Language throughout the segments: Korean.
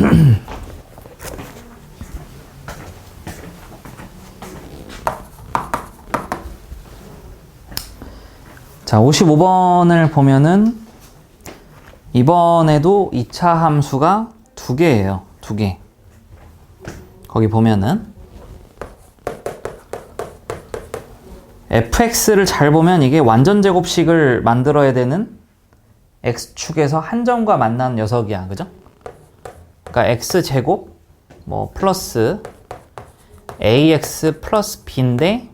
자, 55번을 보면은 이번에도 2차 함수가 두 개예요. 두 개. 거기 보면은 fx를 잘 보면 이게 완전 제곱식을 만들어야 되는 x축에서 한 점과 만나는 녀석이야. 그죠? 그러니까 x제곱 뭐 플러스 ax 플러스 b인데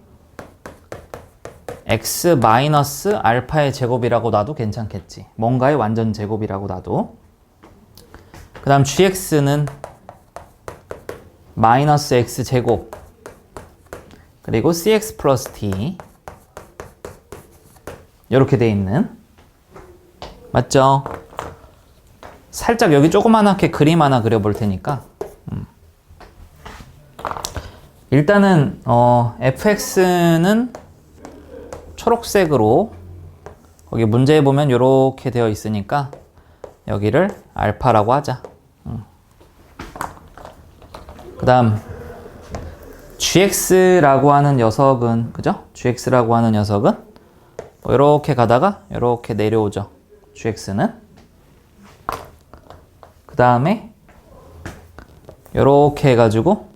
x 마이너스 알파의 제곱이라고 놔도 괜찮겠지. 뭔가의 완전 제곱이라고 놔도. 그 다음 gx는 마이너스 x 제곱 그리고 cx 플러스 t 이렇게 돼 있는 맞죠? 살짝 여기 조그만하게 그림 하나 그려볼 테니까 음. 일단은 어, fx는 초록색으로 거기 문제에 보면 이렇게 되어 있으니까 여기를 알파라고 하자. 그 다음 gx라고 하는 녀석은 그죠? gx라고 하는 녀석은 뭐 이렇게 가다가 이렇게 내려오죠. gx는 그 다음에 이렇게 해가지고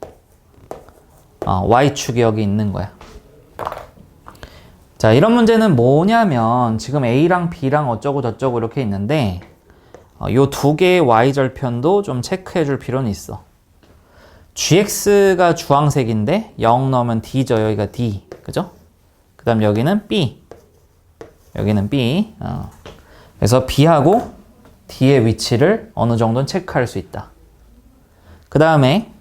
어, y축이 여기 있는 거야. 자, 이런 문제는 뭐냐면 지금 A랑 B랑 어쩌고 저쩌고 이렇게 있는데 어, 이두 개의 y절편도 좀 체크해 줄 필요는 있어. gx가 주황색인데 0 넣으면 d죠. 여기가 d. 그죠? 그 다음 여기는 b. 여기는 b. 어. 그래서 b하고 d의 위치를 어느 정도는 체크할 수 있다. 그 다음에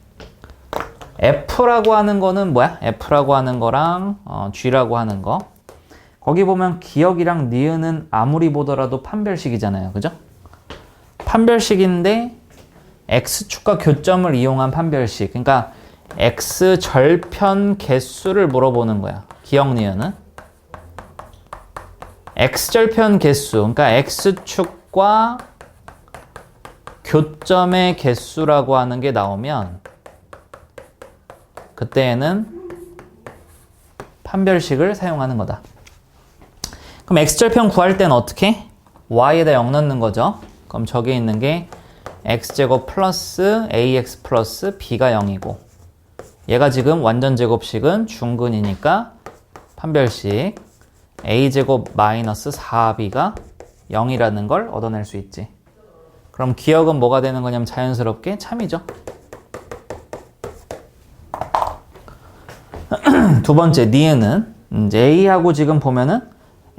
f라고 하는 거는 뭐야? f라고 하는 거랑 어, g라고 하는 거. 거기 보면 기억이랑 니은은 아무리 보더라도 판별식이잖아요. 그죠? 판별식인데 x축과 교점을 이용한 판별식. 그러니까 x 절편 개수를 물어보는 거야. 기억 니은은 x 절편 개수. 그러니까 x축과 교점의 개수라고 하는 게 나오면 그때에는 판별식을 사용하는 거다. 그럼 x절편 구할 때는 어떻게? y에다 0 넣는 거죠. 그럼 저기 있는 게 x제곱 플러스 ax 플러스 b가 0이고 얘가 지금 완전 제곱식은 중근이니까 판별식 a제곱 마이너스 4b가 0이라는 걸 얻어낼 수 있지. 그럼 기억은 뭐가 되는 거냐면 자연스럽게 참이죠. 두 번째 니은은 이제 a하고 지금 보면은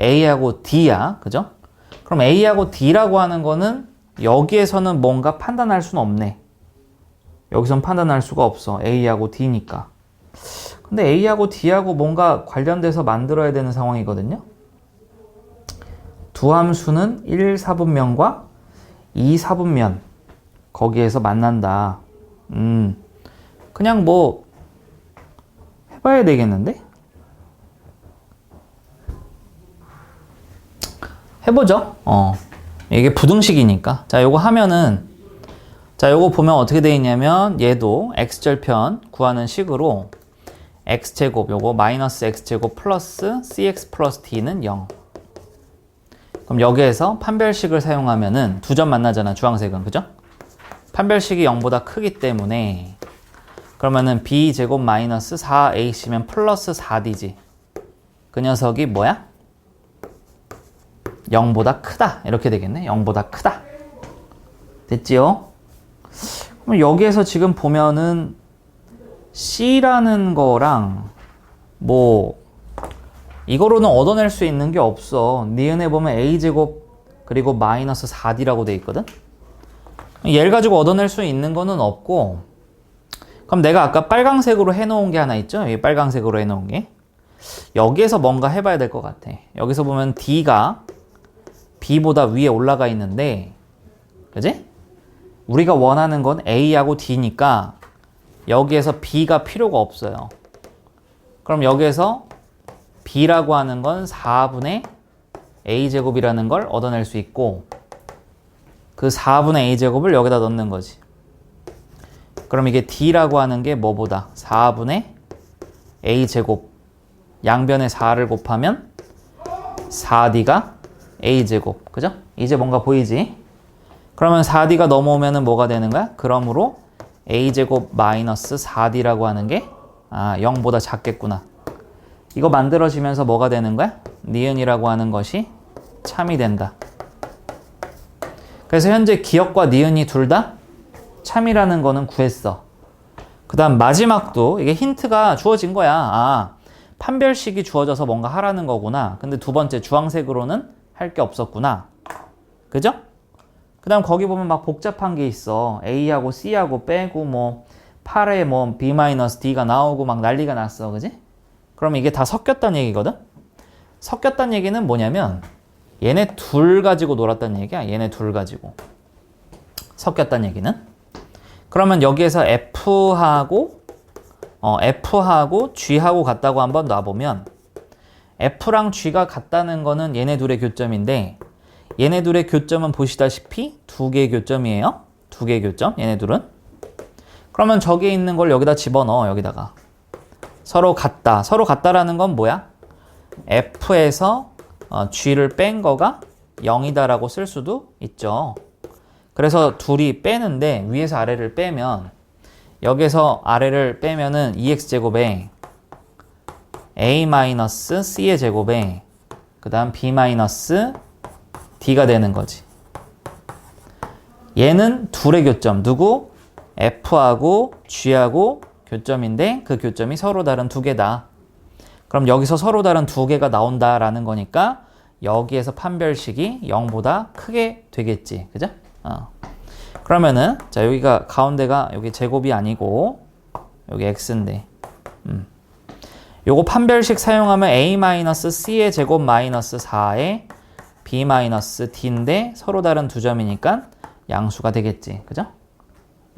a하고 d야. 그죠? 그럼 a하고 d라고 하는 거는 여기에서는 뭔가 판단할 수는 없네. 여기선 판단할 수가 없어. a하고 d니까. 근데 a하고 d하고 뭔가 관련돼서 만들어야 되는 상황이거든요. 두 함수는 1, 4분면과 2, 4분면 거기에서 만난다. 음. 그냥 뭐 해봐야 되겠는데? 해보죠. 어. 이게 부등식이니까. 자, 요거 하면은, 자, 요거 보면 어떻게 되어 있냐면, 얘도 x절편 구하는 식으로, x제곱, 요거 마이너스 x제곱 플러스 cx 플러스 d는 0. 그럼 여기에서 판별식을 사용하면은 두 점 만나잖아, 주황색은. 그죠? 판별식이 0보다 크기 때문에, 그러면은 b제곱 마이너스 4ac면 플러스 4d지. 그 녀석이 뭐야? 0보다 크다. 이렇게 되겠네. 0보다 크다. 됐지요? 그럼 여기에서 지금 보면은 C라는 거랑 뭐 이거로는 얻어낼 수 있는 게 없어. 니은에 보면 A제곱 그리고 마이너스 4D라고 돼 있거든? 얘를 가지고 얻어낼 수 있는 거는 없고 그럼 내가 아까 빨강색으로 해놓은 게 하나 있죠? 이 빨강색으로 해놓은 게 여기에서 뭔가 해봐야 될 것 같아. 여기서 보면 D가 B보다 위에 올라가 있는데, 그지? 우리가 원하는 건 A하고 D니까 여기에서 B가 필요가 없어요. 그럼 여기에서 B라고 하는 건 4분의 A제곱이라는 걸 얻어낼 수 있고, 그 4분의 A제곱을 여기다 넣는 거지. 그럼 이게 D라고 하는 게 뭐보다? 4분의 A제곱. 양변에 4를 곱하면 4D가 A제곱. 그죠? 이제 뭔가 보이지? 그러면 4D가 넘어오면은 뭐가 되는 거야? 그러므로 A제곱 마이너스 4D라고 하는 게 아, 0보다 작겠구나. 이거 만들어지면서 뭐가 되는 거야? 니은이라고 하는 것이 참이 된다. 그래서 현재 기억과 니은이 둘 다 참이라는 거는 구했어. 그 다음 마지막도 이게 힌트가 주어진 거야. 아, 판별식이 주어져서 뭔가 하라는 거구나. 근데 두 번째 주황색으로는 할 게 없었구나. 그죠? 그 다음 거기 보면 막 복잡한 게 있어. A하고 C하고 빼고 뭐 8에 뭐 B-D가 나오고 막 난리가 났어. 그지? 그럼 이게 다 섞였다는 얘기거든? 섞였다는 얘기는 뭐냐면 얘네 둘 가지고 놀았다는 얘기야. 얘네 둘 가지고. 섞였다는 얘기는. 그러면 여기에서 F하고 어, F하고 G하고 같다고 한번 놔보면 F랑 G가 같다는 거는 얘네 둘의 교점인데 얘네 둘의 교점은 보시다시피 두 개의 교점이에요. 두 개의 교점. 얘네 둘은. 그러면 저기에 있는 걸 여기다 집어넣어. 여기다가. 서로 같다. 서로 같다라는 건 뭐야? F에서 어, G를 뺀 거가 0이다라고 쓸 수도 있죠. 그래서 둘이 빼는데 위에서 아래를 빼면 여기서 아래를 빼면은 2x제곱에 a-c의 제곱에 그 다음 b-d가 되는 거지. 얘는 둘의 교점. 누구? f하고 g하고 교점인데 그 교점이 서로 다른 두 개다. 그럼 여기서 서로 다른 두 개가 나온다라는 거니까 여기에서 판별식이 0보다 크게 되겠지. 그죠? 어. 그러면은 자 여기가 가운데가 여기 제곱이 아니고 여기 x인데 음. 요거 판별식 사용하면 a-c의 제곱 마이너스 4에 b-d인데 서로 다른 두 점이니까 양수가 되겠지. 그죠?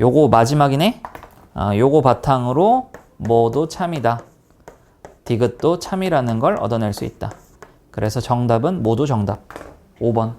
요거 마지막이네. 아, 요거 바탕으로 뭐도 참이다. 디귿도 참이라는 걸 얻어낼 수 있다. 그래서 정답은 모두 정답. 5번.